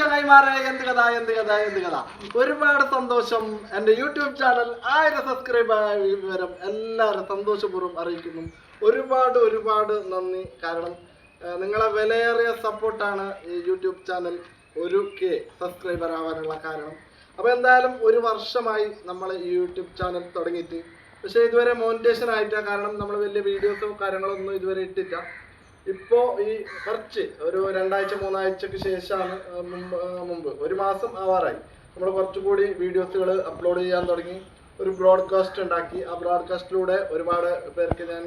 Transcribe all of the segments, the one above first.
ചങ്ങായിമാരെ എന്ത് കഥ എന്ത് കഥ എന്ത് കഥ? ഒരുപാട് സന്തോഷം. എന്റെ യൂട്യൂബ് ചാനൽ ആയിരം സബ്സ്ക്രൈബ് ആയ വിവരം എല്ലാവരും സന്തോഷപൂർവം അറിയിക്കുന്നു. ഒരുപാട് ഒരുപാട് നന്ദി. കാരണം നിങ്ങളെ വിലയേറിയ സപ്പോർട്ടാണ് ഈ യൂട്യൂബ് ചാനൽ ഒരു കെ സബ്സ്ക്രൈബർ ആവാനുള്ള കാരണം. അപ്പോൾ എന്തായാലും ഒരു വർഷമായി നമ്മൾ ഈ യൂട്യൂബ് ചാനൽ തുടങ്ങിയിട്ട്. പക്ഷേ ഇതുവരെ മോണിറ്റേഷൻ ആയിട്ടില്ല. കാരണം നമ്മൾ വലിയ വീഡിയോസോ കാര്യങ്ങളൊന്നും ഇതുവരെ ഇട്ടില്ല. ഇപ്പോൾ ഈ കുറച്ച് ഒരു രണ്ടാഴ്ച മൂന്നാഴ്ചക്ക് ശേഷമാണ് മുമ്പ് ഒരു മാസം ആവാറായി. നമ്മൾ കുറച്ചുകൂടി വീഡിയോസുകൾ അപ്ലോഡ് ചെയ്യാൻ തുടങ്ങി. ഒരു ബ്രോഡ്കാസ്റ്റ് ഉണ്ടാക്കി. ആ ബ്രോഡ്കാസ്റ്റിലൂടെ ഒരുപാട് പേർക്ക് ഞാൻ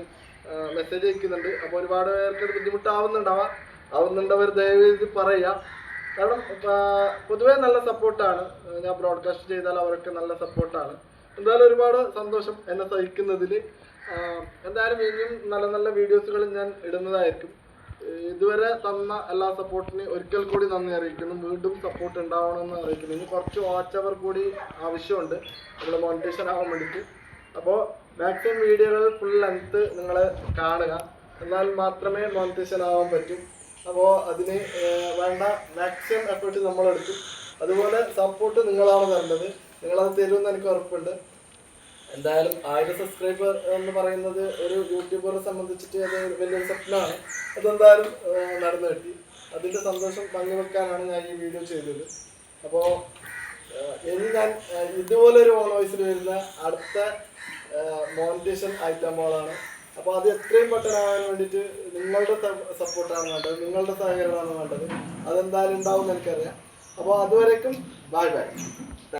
മെസ്സേജ് അയക്കുന്നുണ്ട്. അപ്പോൾ ഒരുപാട് പേർക്ക് ബുദ്ധിമുട്ടാവുന്നുണ്ടാവാം. ആവുന്നുണ്ടവർ ദയവേത് പറയുക കാരണം പൊതുവേ നല്ല സപ്പോർട്ടാണ് ഞാൻ ബ്രോഡ്കാസ്റ്റ് ചെയ്താൽ അവരൊക്കെ നല്ല സപ്പോർട്ടാണ് എന്തായാലും ഒരുപാട് സന്തോഷം എന്നെ സഹിക്കുന്നതിൽ എന്തായാലും ഇനിയും നല്ല നല്ല വീഡിയോസുകൾ ഞാൻ ഇടുന്നതായിരിക്കും. ഇതുവരെ തന്ന എല്ലാ സപ്പോർട്ടിന് ഒരിക്കൽ കൂടി നന്ദി അറിയിക്കുന്നു. വീണ്ടും സപ്പോർട്ട് ഉണ്ടാവണമെന്ന് അറിയിക്കുന്നു. ഇനി കുറച്ച് വാച്ച് അവർ കൂടി ആവശ്യമുണ്ട്. നമ്മൾ മോണിറ്റേഷൻ ആവാൻ വേണ്ടിയിട്ട് അപ്പോൾ മാക്സിമം വീഡിയോകൾ ഫുൾ ലെങ്ത്ത് നിങ്ങൾ കാണുക. എന്നാൽ മാത്രമേ മോണിറ്റേഷൻ ആവാൻ പറ്റും. അപ്പോൾ അതിന് വേണ്ട മാക്സിമം എഫേർട്ട് നമ്മളെടുക്കും. അതുപോലെ സപ്പോർട്ട് നിങ്ങളാണ് തരേണ്ടത്. നിങ്ങളത് തരുമെന്ന് എനിക്ക് ഉറപ്പുണ്ട്. എന്തായാലും ആയിരം സബ്സ്ക്രൈബർ എന്ന് പറയുന്നത് ഒരു യൂട്യൂബറെ സംബന്ധിച്ചിട്ട് അത് വലിയൊരു സ്വപ്നമാണ്. അതെന്തായാലും നടന്നു കിട്ടി. അതിന്റെ സന്തോഷം പങ്കുവെക്കാനാണ് ഞാൻ ഈ വീഡിയോ ചെയ്തത്. അപ്പോൾ ഇനി ഞാൻ ഇതുപോലൊരു ഓൺ വോയിസിൽ വരുന്ന അടുത്ത മോണിറ്റേഷൻ ഐറ്റമുകളാണ് അപ്പോൾ അത് എത്രയും പെട്ടെന്നാകാൻ വേണ്ടിയിട്ട് നിങ്ങളുടെ സപ്പോർട്ടാണ് വേണ്ടത്. നിങ്ങളുടെ സഹകരണമാണ് വേണ്ടത്. അതെന്തായാലും ഉണ്ടാവും എനിക്കറിയാം. അപ്പോൾ അതുവരേക്കും ബൈ ബൈ